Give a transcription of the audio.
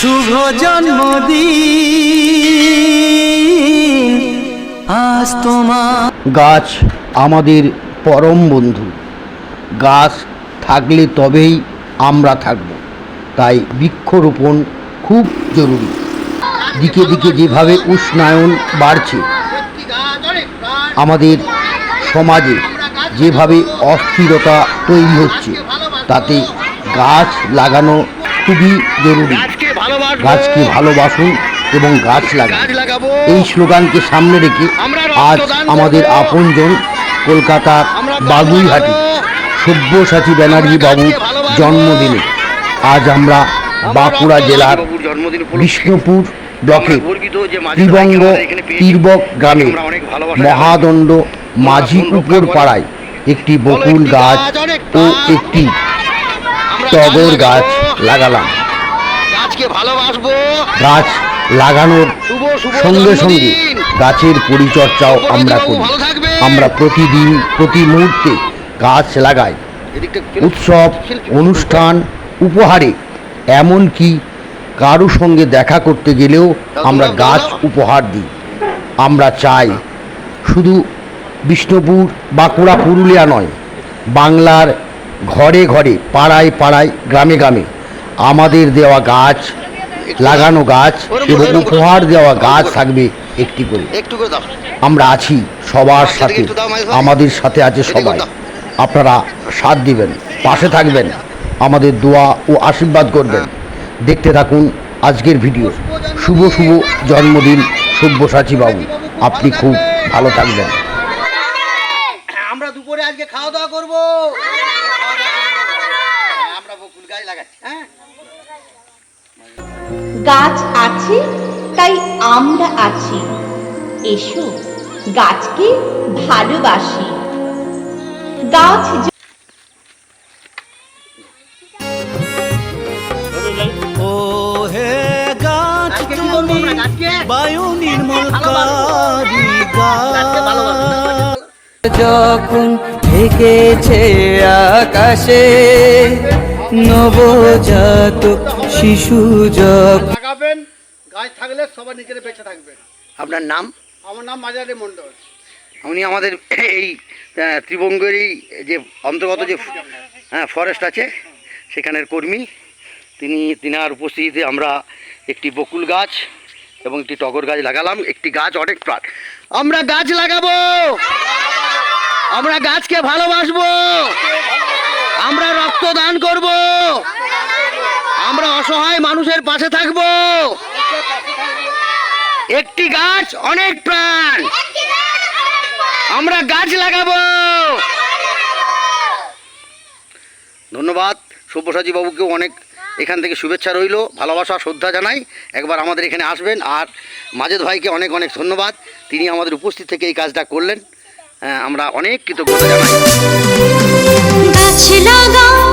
শুভ জন্মদিন। আজ তোমার গাছ আমাদের পরম বন্ধু। গাছ থাকলে তবেই আমরা থাকব। তাই বৃক্ষরোপণ খুব জরুরি। দিকে দিকে যেভাবে উষ্ণায়ন বাড়ছে, আমাদের সমাজে যেভাবে অস্থিরতা তৈরি হচ্ছে, তাতে গাছ লাগানো খুবই জরুরি। গাছকে ভালোবাসুন এবং গাছ লাগান। এই স্লোগানকে সামনে রেখে আজ আমাদের আপনজন কলকাতার বাগুইহাটি সব্যসাচী ব্যানার্জি বাবুর জন্মদিনে। আজ আমরা বাঁকুড়া জেলার বিষ্ণুপুর ব্লকে ত্রিবঙ্গ তীর্বক গ্রামে মহাদণ্ড মাঝি উপর পাড়ায় একটি বকুল গাছ ও একটি টগর গাছ লাগালাম। গাছকে ভালোবাসবো। গাছ লাগানোর সঙ্গে সঙ্গে। গাছের পরিচর্যাও আমরা করি। আমরা প্রতিদিন প্রতি মুহূর্তে গাছ লাগাই। উৎসব অনুষ্ঠান উপহারে এমনকি কারও সঙ্গে দেখা করতে গেলেও আমরা গাছ উপহার দিই। আমরা চাই শুধু বিষ্ণুপুর বাঁকুড়া পুরুলিয়া নয় বাংলার ঘরে ঘরে পাড়ায় পাড়ায় গ্রামে গ্রামে আমাদের দেওয়া গাছ লাগানো গাছ এবং উপহার দেওয়া গাছ থাকবে একটি করে। একটু করে দাও। আমরা আছি সবার সাথে আমাদের সাথে আছে সবাই। আপনারা সাথ দিবেন পাশে থাকবেন আমাদের দোয়া ও আশীর্বাদ করবেন। দেখতে থাকুন আজকের ভিডিও। শুভ শুভ জন্মদিন সব্যসাচী বাবু। আপনি খুব ভালো থাকবেন। আমরা দুপুরে আজকে খাওয়া দাওয়া করব। বকুল গাছ লাগাচ্ছি হ্যাঁ? গাছ আছে তাই আমরা আছি। এসো গাছকে ভালোবাসি। গাছ ও হে গাছ তুমি বায়ু নির্মলকারী গাছ যখন থেকেছে আকাশে নবজাতক শিশু যখন লাগাবেন গাছ থাকলে সবার নিজের বেঁচে থাকবেন। আপনার নাম? আমার নাম মাজারি মণ্ডল। উনি আমাদের এই ত্রিবঙ্গেরই যে অন্তর্গত যে হ্যাঁ ফরেস্ট আছে সেখানের কর্মী। তিনি তিনার উপস্থিতিতে আমরা একটি বকুল গাছ এবং একটি টগর গাছ লাগালাম। একটি গাছ অনেক প্রাণ। আমরা গাছ লাগাবো! আমরা গাছকে ভালোবাসবো! আমরা রক্তদান করব। আমরা অসহায় মানুষের পাশে থাকব। একটি গাছ অনেক প্রাণ। আমরা গাছ লাগাবো। ধন্যবাদ। সব্যসাচী বাবুকেও অনেক এখান থেকে শুভেচ্ছা রইল ভালোবাসা শ্রদ্ধা জানাই। একবার আমাদের এখানে আসবেন আর মাজেদ ভাইকে অনেক অনেক ধন্যবাদ। তিনি আমাদের উপস্থিত থেকে এই কাজটা করলেন। হ্যাঁ, আমরা অনেক কৃতজ্ঞতা জানাই। গাছ লাগা